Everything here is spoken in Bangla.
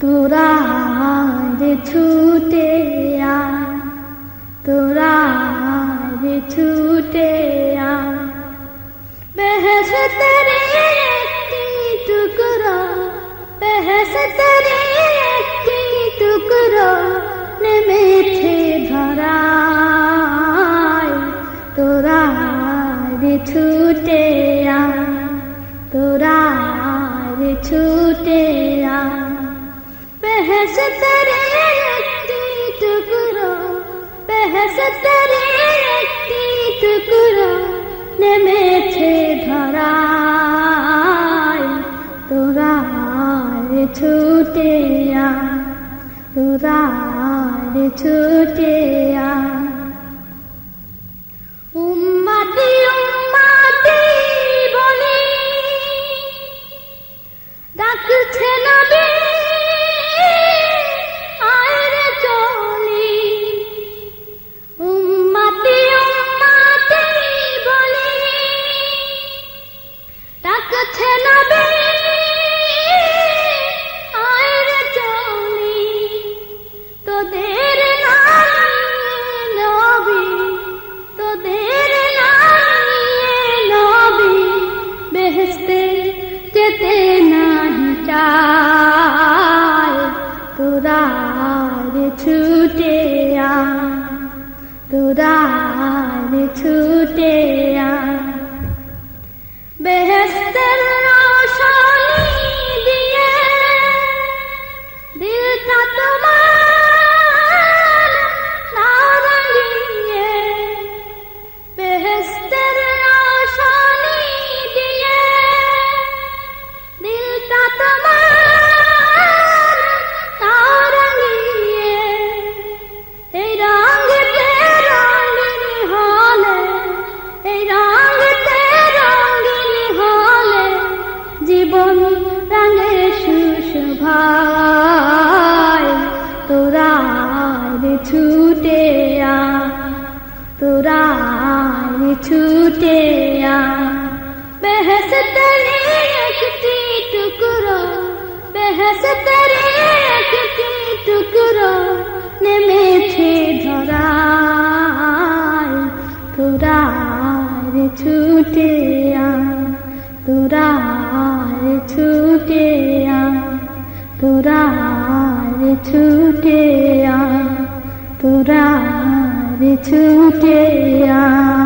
তোরা রে ছুটে তোরা রে ছুটে বেহস তেরে টুকরো বেহস তেরে টুকরো নেমেছে ধরায়। তোরা রে ছুটে আয়, তোরা রে ছুটে বেহস তেরে একটি টুকরো বেহস তেরে একটি টুকরো নেমেছে ধরায় তোরা ছুটে আয় তোরা ছুটে আয় ডাকছে নবী আয় চলি, তোদের নবী তোদের নবী বেহেস্তে যেতে নাহি চায়। তোরা ছুটে আয়, তোরা ছুটে আয়। সুশোভায় তোরা ছুটে আ, তোরা ছুটে আ। বেহস তেরে একটি টুকরো বেহস তেরে একটি টুকরো, নেমেছে ধরায়, তোরা ছুটে তোরা ছুটে আয় ुके तु